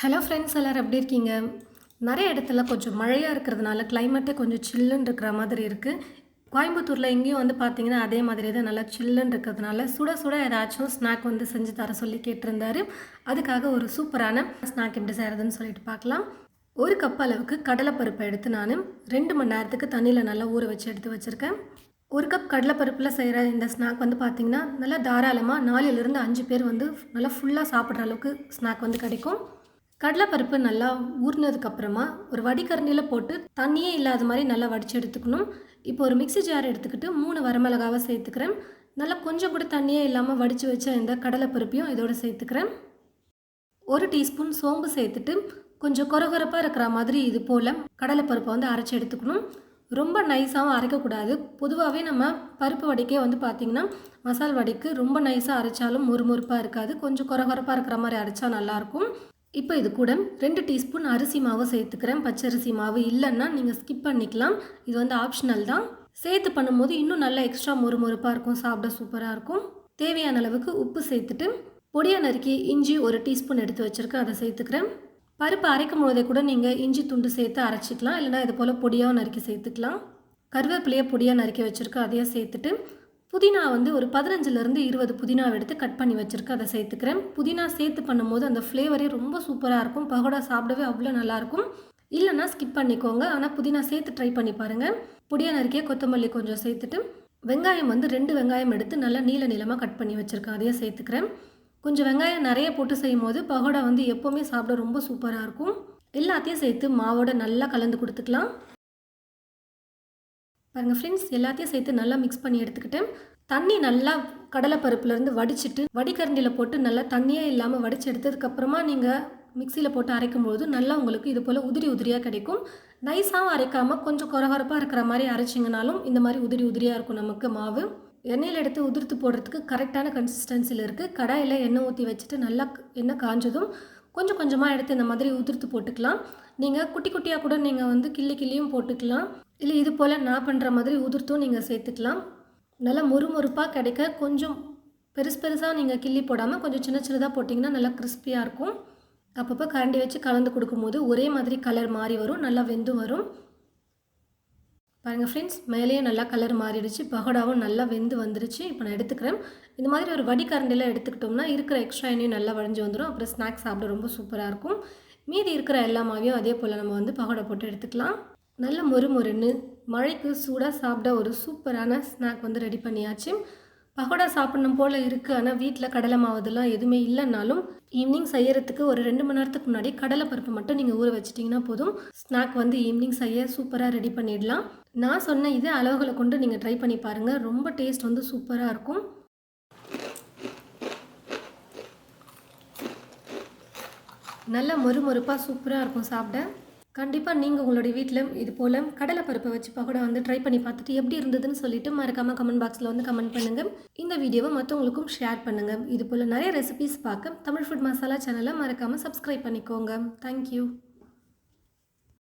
Hello friends எல்லோரும் எப்படி இருக்கீங்க? நிறைய இடத்துல கொஞ்சம் மழையாக இருக்கிறதுனால கிளைமேட்டே கொஞ்சம் சில்லுன்னு இருக்கிற மாதிரி இருக்குது கோயம்புத்தூரில் எங்கேயும் வந்து பார்த்தீங்கன்னா அதே மாதிரி தான் நல்லா சில்லுன்னு இருக்கிறதுனால சுட சுட ஏதாச்சும் ஸ்நாக் வந்து செஞ்சு தர சொல்லி கேட்டிருந்தாரு. அதுக்காக ஒரு சூப்பரான ஸ்நாக் எப்படி செய்கிறதுன்னு சொல்லிட்டு பார்க்கலாம். ஒரு கப் அளவுக்கு கடலைப்பருப்பை எடுத்து நான் ரெண்டு மணி நேரத்துக்கு தண்ணியில் நல்லா ஊற வச்சு எடுத்து வச்சுருக்கேன். ஒரு கப் கடலைப்பருப்பில் செய்கிற இந்த ஸ்நாக் வந்து பார்த்திங்கன்னா நல்லா தாராளமாக நாலுலேருந்து அஞ்சு பேர் வந்து நல்லா ஃபுல்லாக சாப்பிட்ற அளவுக்கு ஸ்நாக் வந்து கிடைக்கும். கடலைப்பருப்பு நல்லா ஊறினதுக்கப்புறமா ஒரு வடிகரண்டியில் போட்டு தண்ணியே இல்லாத மாதிரி நல்லா வடித்து எடுத்துக்கணும். இப்போ ஒரு மிக்ஸி ஜார் எடுத்துக்கிட்டு மூணு வரமிளகாவை சேர்த்துக்கிறேன். நல்லா கொஞ்சம் கூட தண்ணியே இல்லாமல் வடித்து வச்ச இந்த கடலைப்பருப்பையும் இதோடு சேர்த்துக்கிறேன். ஒரு டீஸ்பூன் சோம்பு சேர்த்துட்டு கொஞ்சம் குறகுறப்பாக இருக்கிற மாதிரி இது போல் கடலைப்பருப்பை வந்து அரைச்சி எடுத்துக்கணும். ரொம்ப நைஸாகவும் அரைக்கக்கூடாது. பொதுவாகவே நம்ம பருப்பு வடிக்கே வந்து பார்த்திங்கன்னா மசால் வடிக்கு ரொம்ப நைஸாக அரைச்சாலும் முறுமுறுப்பாக இருக்காது. கொஞ்சம் குறகுறப்பாக இருக்கிற மாதிரி அரைச்சா நல்லாயிருக்கும் இப்போ இது கூட ரெண்டு டீஸ்பூன் அரிசி மாவு சேர்த்துக்கிறேன். பச்சரிசி மாவு இல்லைன்னா நீங்கள் ஸ்கிப் பண்ணிக்கலாம். இது வந்து ஆப்ஷனல் தான். சேர்த்து பண்ணும்போது இன்னும் நல்லா எக்ஸ்ட்ரா மொறுமொறுப்பாக இருக்கும். சாப்பிட சூப்பராக இருக்கும். தேவையான அளவுக்கு உப்பு சேர்த்துட்டு பொடியாக நறுக்கி இஞ்சி ஒரு டீஸ்பூன் எடுத்து வச்சுருக்கேன். அதை சேர்த்துக்கிறேன். பருப்பு அரைக்கும் போதே கூட நீங்கள் இஞ்சி துண்டு சேர்த்து அரைச்சிக்கலாம். இல்லைனா இது போல் பொடியாகவும் நறுக்கி சேர்த்துக்கலாம். கருவேப்பிலையை பொடியாக நறுக்கி வச்சுருக்கேன். அதையே சேர்த்துட்டு புதினா வந்து ஒரு பதினஞ்சுலேருந்து இருபது புதினாவை எடுத்து கட் பண்ணி வச்சுருக்கேன் அதை சேர்த்துக்கிறேன். புதினா சேர்த்து பண்ணும்போது அந்த ஃப்ளேவரே ரொம்ப சூப்பராக இருக்கும். பகோடா சாப்பிடவே அவ்வளோ நல்லாயிருக்கும் இல்லைன்னா ஸ்கிப் பண்ணிக்கோங்க. ஆனால் புதினா சேர்த்து ட்ரை பண்ணி பாருங்கள் பொடியாக நறுக்கிய கொத்தமல்லி கொஞ்சம் சேர்த்துட்டு வெங்காயம் வந்து ரெண்டு வெங்காயம் எடுத்து நல்லா நீல நீளமாக கட் பண்ணி வச்சுருக்கேன் அதையே சேர்த்துக்கிறேன். கொஞ்சம் வெங்காயம் நிறைய போட்டு செய்யும் போது பகோடா வந்து எப்போவுமே சாப்பிட ரொம்ப சூப்பராக இருக்கும். எல்லாத்தையும் சேர்த்து மாவோட நல்லா கலந்து கொடுத்துக்கலாம். பாருங்கள் ஃப்ரெண்ட்ஸ் எல்லாத்தையும் சேர்த்து நல்லா மிக்ஸ் பண்ணி எடுத்துக்கிட்டேன் தண்ணி நல்லா கடலைப்பருப்புலேருந்து வடிச்சிட்டு வடிகரண்டியில் போட்டு நல்லா தண்ணியே இல்லாமல் வடித்து எடுத்ததுக்கப்புறமா நீங்கள் மிக்சியில் போட்டு அரைக்கும் போது நல்லா உங்களுக்கு இது போல் உதிரி உதிரியாக கிடைக்கும். நைஸாகவும் அரைக்காமல் கொஞ்சம் குறகுறப்பாக இருக்கிற மாதிரி அரைச்சிங்கனாலும் இந்த மாதிரி உதிரி உதிரியாக இருக்கும் நமக்கு மாவு. எண்ணெயில் எடுத்து உதிர்த்து போடுறதுக்கு கரெக்டான கன்சிஸ்டன்சியில் இருக்குது கடாயில் எண்ணெய் ஊற்றி வச்சுட்டு நல்லா எண்ணெய் காஞ்சதும் கொஞ்சம் கொஞ்சமாக எடுத்து இந்த மாதிரி உதிர்த்து போட்டுக்கலாம். நீங்கள் குட்டி குட்டியாக கூட நீங்கள் வந்து கிள்ளி கிள்ளியும் போட்டுக்கலாம். இல்லை இது போல் நான் பண்ணுற மாதிரி உதிர்த்தும் நீங்கள் சேர்த்துக்கலாம். நல்லா மொறுமொறுப்பாக கிடைக்க கொஞ்சம் பெருசு பெருசாக நீங்கள் கிள்ளி போடாமல் கொஞ்சம் சின்ன சின்னதாக போட்டிங்கன்னா நல்லா கிறிஸ்பியாக இருக்கும். அப்பப்போ கரண்டி வச்சு கலந்து கொடுக்கும்போது ஒரே மாதிரி கலர் மாறி வரும் நல்லா வெந்து வரும். பாருங்கள் ஃப்ரெண்ட்ஸ் மேலேயும் நல்லா கலர் மாறிடுச்சு பகோடாவும் நல்லா வெந்து வந்துருச்சு. இப்போ நான் எடுத்துக்கிறேன். இந்த மாதிரி ஒரு வடிகரண்டியில் எடுத்துக்கிட்டோம்னா இருக்கிற எக்ஸ்ட்ரா எண்ணெயும் நல்லா வழிஞ்சு வந்துடும் அப்புறம் ஸ்நாக்ஸ் சாப்பிட ரொம்ப சூப்பராக இருக்கும். மீதி இருக்கிற எல்லா மாவையும் அதே போல் நம்ம வந்து பகோடா போட்டு எடுத்துக்கலாம். நல்ல மொறு மொறுன்னு மழைக்கு சூடாக சாப்பிட ஒரு சூப்பரான ஸ்நாக் வந்து ரெடி பண்ணியாச்சு. பகோடா சாப்பிடணும் போல் இருக்குது ஆனால் வீட்டில் கடலை மாவதெல்லாம் எதுவுமே இல்லைனாலும் ஈவினிங் செய்யறதுக்கு ஒரு ரெண்டு மணி நேரத்துக்கு முன்னாடி கடலை பருப்பு மட்டும் நீங்கள் ஊற வச்சிட்டிங்கன்னா போதும். ஸ்நாக் வந்து ஈவினிங் செய்ய சூப்பராக ரெடி பண்ணிடலாம். நான் சொன்ன இதே அளவுகளை கொண்டு நீங்கள் ட்ரை பண்ணி பாருங்கள் ரொம்ப டேஸ்ட் வந்து சூப்பராக இருக்கும். நல்ல மொறுமொறுப்பாக சூப்பராக இருக்கும் சாப்பிட. கண்டிப்பாக நீங்கள் உங்களுடைய வீட்டில் இது போல் கடலை பருப்பை வச்சு பகோடா வந்து ட்ரை பண்ணி பார்த்துட்டு எப்படி இருந்ததுன்னு சொல்லிட்டு மறக்காமல் கமெண்ட் பாக்ஸில் வந்து கமெண்ட் பண்ணுங்கள் இந்த வீடியோவை மற்றவங்களுக்கும் ஷேர் பண்ணுங்கள் இது போல் நிறைய ரெசிபிஸ் பார்க்க தமிழ் ஃபுட் மசாலா சேனலை மறக்காமல் சப்ஸ்கிரைப் பண்ணிக்கோங்க. தேங்க்யூ